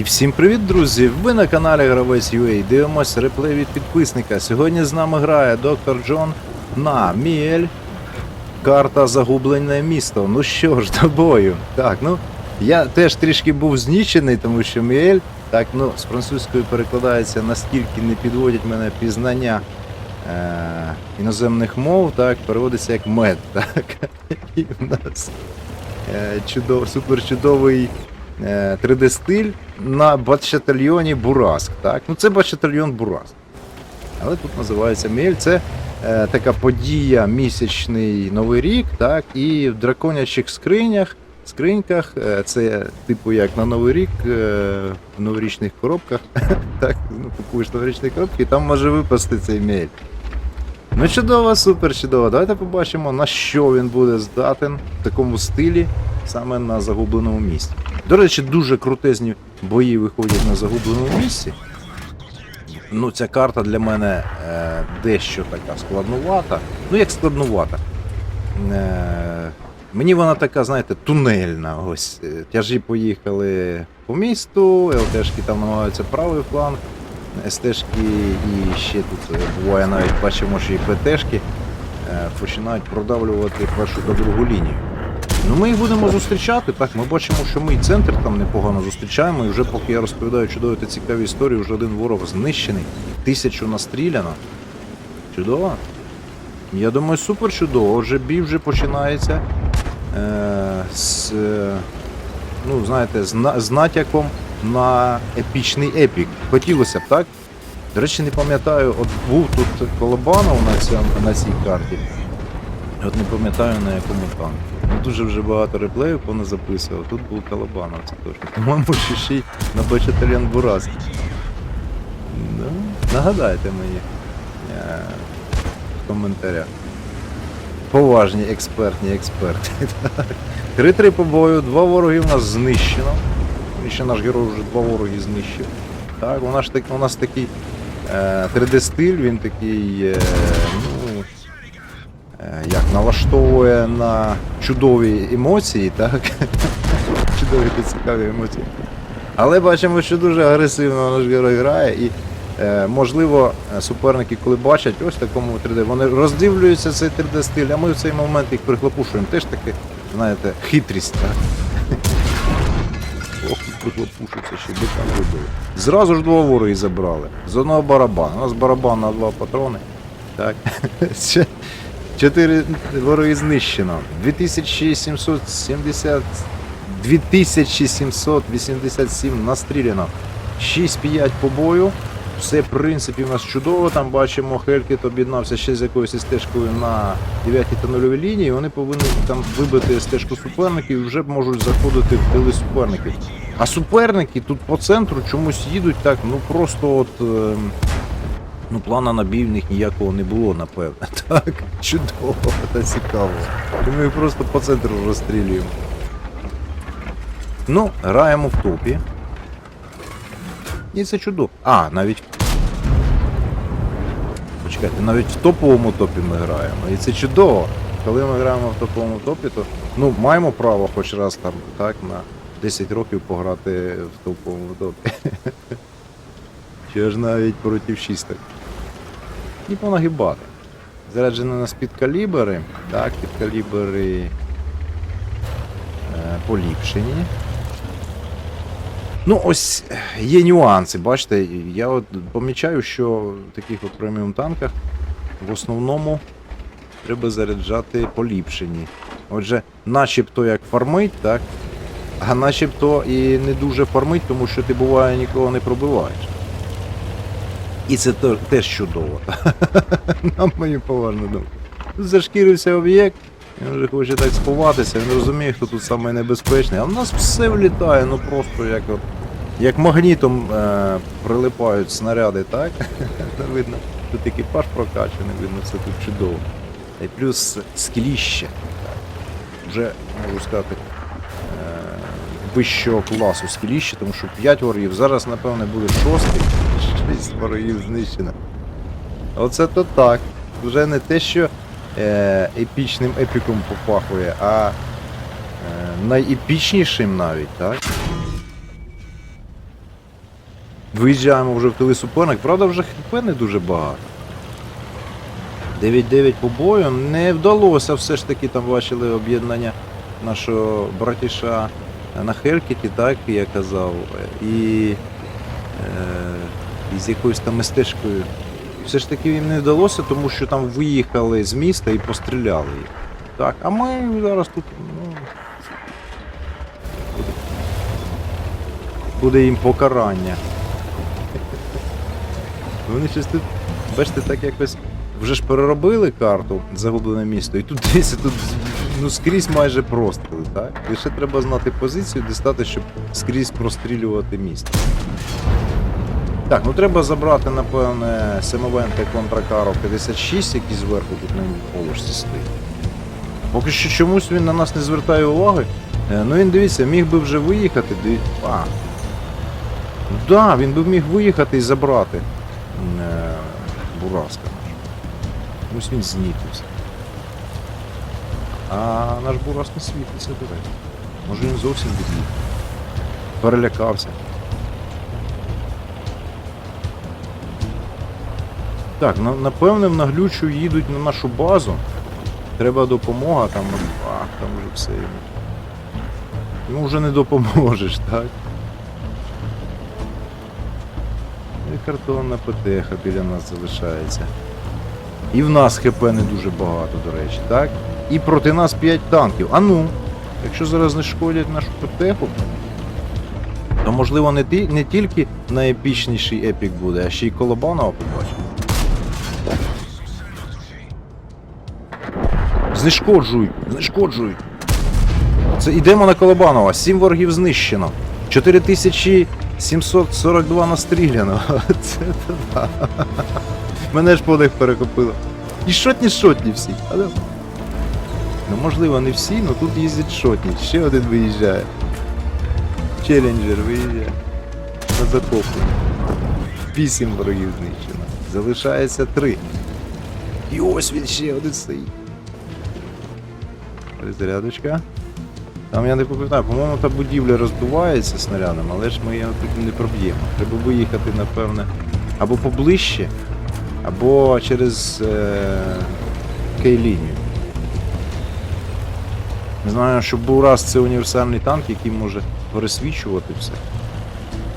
І всім привіт, друзі! Ви на каналі Гравець UA. Дивимось реплей від підписника. Сьогодні з нами грає доктор Джон на Міель. Карта Загублене місто. Ну що ж, до бою. Так, ну я теж трішки був знічений, тому що Міель, так, ну, з французької перекладається, наскільки не підводять мене пізнання е- іноземних мов, так, переводиться як мед. Так. І в нас е- чудов, супер чудовий. 3D стиль на батальйоні Бураск. Так? Ну це батальйон Бураск. Але тут називається Мель. Це е, така подія, місячний новий рік, так, і в драконячих скринях, скриньках, е, це типу як на Новий рік е, в новорічних коробках. так, ну, купуєш новорічні коробки, і там може випасти цей мель. Ну, чудово, супер чудово. Давайте побачимо, на що він буде здатен в такому стилі, саме на загубленому місці. До речі, дуже крутезні бої виходять на загубленому місці. Ну, ця карта для мене е, дещо така складнувата. Ну, як складнувата. Е, мені вона така, знаєте, тунельна. Ось. Е, Тяжі поїхали по місту, ЛТшки там намагаються правий фланг, СТшки і ще тут е, буває навіть бачимо, що і ПТшки е, починають продавлювати першу та другу лінію. Ну ми їх будемо зустрічати. Так, ми бачимо, що ми і центр там непогано зустрічаємо. І вже поки я розповідаю чудові та цікаві історії, вже один ворог знищений, тисячу настріляно. Чудово. Я думаю, супер чудово. Отже, бій вже починається е, з, е, ну, знаєте, з, на- з натяком на епічний епік. Хотілося б, так? До речі, не пам'ятаю, от був тут Колобанов на, цьому, на цій карті. От не пам'ятаю на якому танку. Ну дуже вже багато реплеїв поназаписував. Тут був Калабанов, це точно. По-моєму, ще на Бачателян Бурас. Ну, нагадайте мені е, в коментарях. Поважні експертні експерти. 3-3 по бою, два вороги в нас знищено. І ще наш герой вже два вороги знищив. Так, у нас, у нас такий е, 3D стиль, він такий, е, ну, налаштовує на чудові емоції, так? чудові та цікаві емоції. Але бачимо, що дуже агресивно наш герой грає, і е, можливо суперники, коли бачать ось такому 3D, вони роздивлюються цей 3D стиль, а ми в цей момент їх прихлопушуємо. Теж таки, знаєте, хитрість. Так? Ох, прихлопушився, ще там вибили. Зразу ж два вороги забрали. З одного барабана. У нас барабан на два патрони. Так. Чотири вороги знищено. 2770. 2787 настріляно. 6-5 по бою. Все, в принципі, у нас чудово. Там бачимо, Хелькет об'єднався ще з якоюсь стежкою на 9 та 0 лінії. Вони повинні там вибити стежку суперників і вже можуть заходити в тили суперників. А суперники тут по центру чомусь їдуть так, ну просто от. ем, Ну, плана на бій в них ніякого не було, напевно. Так, чудово та цікаво. Ми їх просто по центру розстрілюємо. Ну, граємо в топі. І це чудово. А, навіть. Почекайте, навіть в топовому топі ми граємо. І це чудово. Коли ми граємо в топовому топі, то ну, маємо право хоч раз там, так, на 10 років пограти в топовому топі. Чи ж навіть проти шісток. І понагибати. Заряджено на спідкалібери. Так, підкалібери е, поліпшені. Ну, ось е, є нюанси, бачите, я от помічаю, що в таких от преміум танках в основному треба заряджати поліпшені. Отже, начебто як фармить, так? А начебто і не дуже фармить, тому що ти буває нікого не пробиваєш. І це теж чудово. На мою поважну думку. Зашкірився об'єкт, він вже хоче так сховатися, він розуміє, хто тут саме небезпечний. А в нас все влітає, ну просто як от, як магнітом е, прилипають снаряди, так? видно, тут екіпаж прокачаний, видно, все тут чудово. Й плюс скіліще. Вже можу сказати. е, Вищого класу скіліще, тому що 5 ворогів, зараз, напевне, буде 6, 6 ворогів знищено. Оце то так. Вже не те, що е, епічним епіком попахує, а е, найепічнішим навіть, так? Виїжджаємо вже в тили суперник. Правда, вже хп не дуже багато. 9-9 по бою. Не вдалося все ж таки там бачили об'єднання нашого братіша на Херкеті, так я казав. І, е, і з якоюсь там містечкою. Все ж таки їм не вдалося, тому що там виїхали з міста і постріляли їх. Так, а ми зараз тут. Ну, буде, їм покарання. Вони щось тут, бачите, так якось вже ж переробили карту загублене місто, і тут десь тут ну, скрізь майже простріли, так? Лише треба знати позицію, де стати, щоб скрізь прострілювати місто. Так, ну треба забрати, напевне, Семовенте контракаро 56, який зверху тут на полошці стоїть. Поки що чомусь він на нас не звертає уваги. Е, Ну він дивіться, міг би вже виїхати. Диві... А. Да, він би міг виїхати і забрати е, Бураска наш. Ось він знітився. А наш Бурас не світиться, до речі. Може він зовсім від'їхав. Перелякався. Так, напевне, в наглючу їдуть на нашу базу. Треба допомога, там, ах, там вже все. йому. Йому вже не допоможеш, так? І картонна петеха біля нас залишається. І в нас ХП не дуже багато, до речі, так? І проти нас 5 танків. А ну, якщо зараз не шкодять нашу петеху, то можливо не, не тільки найепічніший епік буде, а ще й Колобанова побачимо. Знешкоджують, знешкоджують. Це йдемо на Колобанова. Сім ворогів знищено. 4742 настріляно. Це да. Мене ж подих перекопило. І шотні шотні всі. Але... Ну можливо не всі, але тут їздять шотні. Ще один виїжджає. Челленджер виїжджає. На захоплення. Вісім ворогів знищено. Залишається три. І ось він ще один стоїть. Перезарядочка. Там я не пам'ятаю, по-моєму, та будівля розбивається снарядом, але ж ми його тут не проб'ємо. Треба виїхати, напевне, або поближче, або через е- кей-лінію. Знаю, що Бурас це універсальний танк, який може пересвічувати все.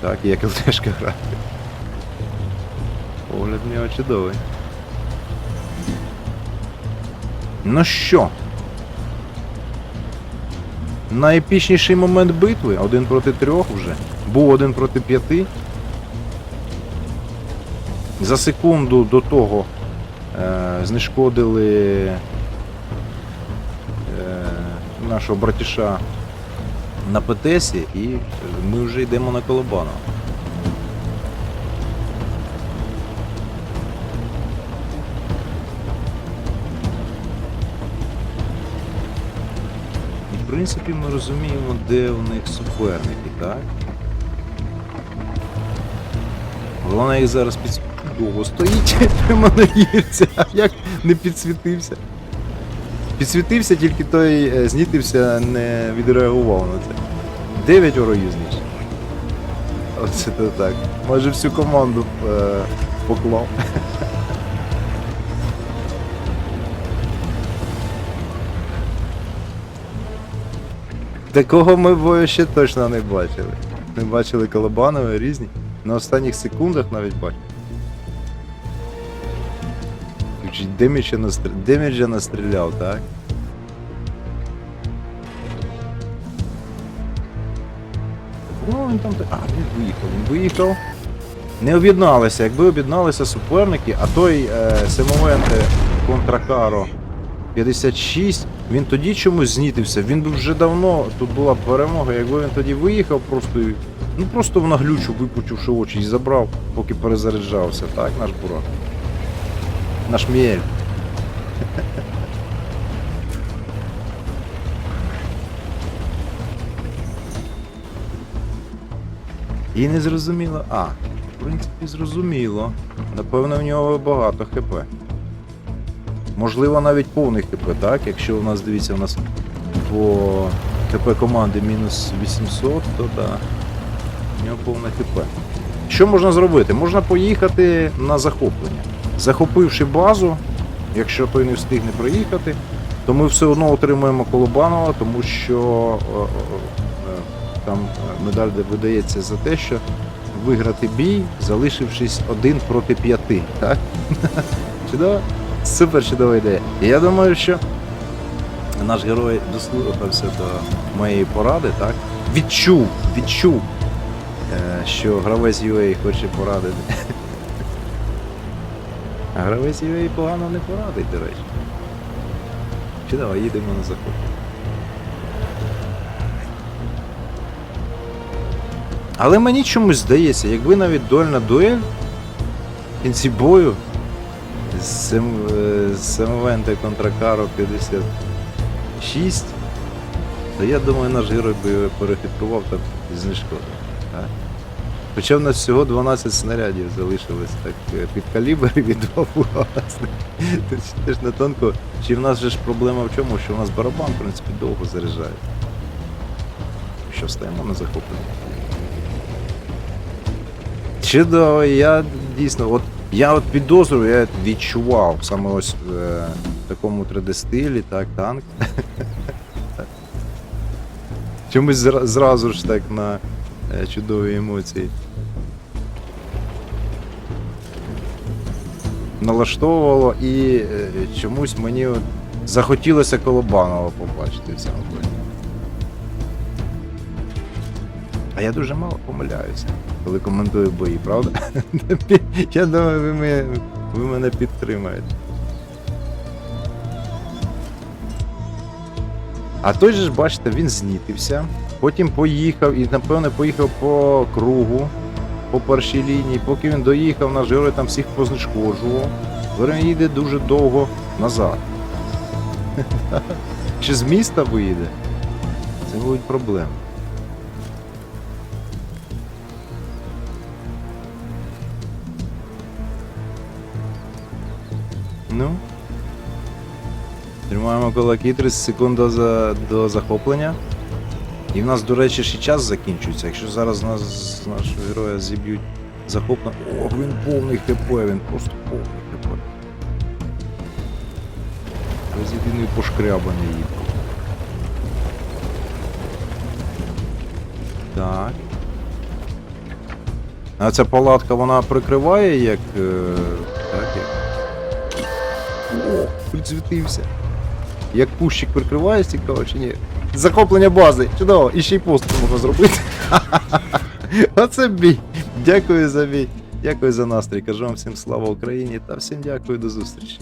Так, як ЛТшка грати. Погляд в нього чудовий. Ну що? Найепічніший момент битви, один проти трьох вже. Був один проти п'яти. За секунду до того е, знешкодили е, нашого братіша на ПТСі і ми вже йдемо на Колобанова. В принципі ми розуміємо, де в них суперники, так? Головне їх зараз під... Довго стоїть прямо гірці, а як не підсвітився. Підсвітився, тільки той е, знітився, не відреагував на це. Дев'ять ворогів знищено. Оце то так. Майже всю команду е, поклав. Такого ми бою ще точно не бачили. Не бачили Колобанови різні. На останніх секундах навіть бачили. Деміджа настр... деміджа настріляв, так? Ну, він там. А, він виїхав, він виїхав. Не об'єдналися. Якби об'єдналися суперники, а той е, Семовенте Контракаро 56, він тоді чомусь знітився. Він би вже давно тут була перемога. Якби він тоді виїхав, просто ну просто в наглючу, випучивши очі і забрав, поки перезаряджався, так, наш бурак. Наш Міель. І не зрозуміло. А, в принципі, зрозуміло. Напевно, в нього багато ХП. Можливо, навіть повний ХП, так? Якщо у нас, дивіться, у нас по ХП команди мінус 800, то да. У нього повне ХП. що можна зробити? Можна поїхати на захоплення. Захопивши базу, якщо той не встигне проїхати, то ми все одно отримуємо Колобанова, тому що е, е, е, там медаль видається за те, що виграти бій, залишившись один проти п'яти. Так? Чудово? Супер чудова ідея. І я думаю, що наш герой дослухався до моєї поради, так? Відчув, відчув, е, що гравець UA хоче порадити. А гравець UA погано не порадить, до речі. Чудово, їдемо на захоп. Але мені чомусь здається, якби навіть дольна дуель в кінці бою з Сем- е, Каро 56, то я думаю, наш герой би його перехитрував та знешкодив. Хоча в нас всього 12 снарядів залишилось так е, під калібр від власне. Ще ж не тонко. Чи в нас же ж проблема в чому, що в нас барабан, в принципі, довго заряджає. Що встаємо на захоплення? Чудово, я дійсно, от я от підозрюю, я відчував саме ось е, в такому 3D стилі, так, танк. Чомусь зра- зразу ж так на е, чудові емоції. Налаштовувало і е, чомусь мені от захотілося Колобанова побачити в цьому А я дуже мало помиляюся, коли коментую бої, правда? Я думаю, ви мене, ви мене підтримаєте. А той же ж, бачите, він знітився, потім поїхав і, напевно, поїхав по кругу, по першій лінії. Поки він доїхав, наш герой там всіх познешкоджував. Він їде дуже довго назад. Чи з міста виїде? Це будуть проблеми. Ну. Тримаємо кулаки 30 секунд до, до захоплення. І в нас, до речі, ще час закінчується. Якщо зараз нас з нашого героя зіб'ють захоплення. О, він повний хп, він просто повний хп. Єдиної пошкрябаний їде. Так. А ця палатка вона прикриває як. е. О, підсвітився. Як пущик прикриває, цікаво чи ні? Захоплення бази. Чудово, і ще й пост можна зробити. Оце бій. Дякую за бій. Дякую за настрій. Кажу вам всім слава Україні та всім дякую до зустрічі.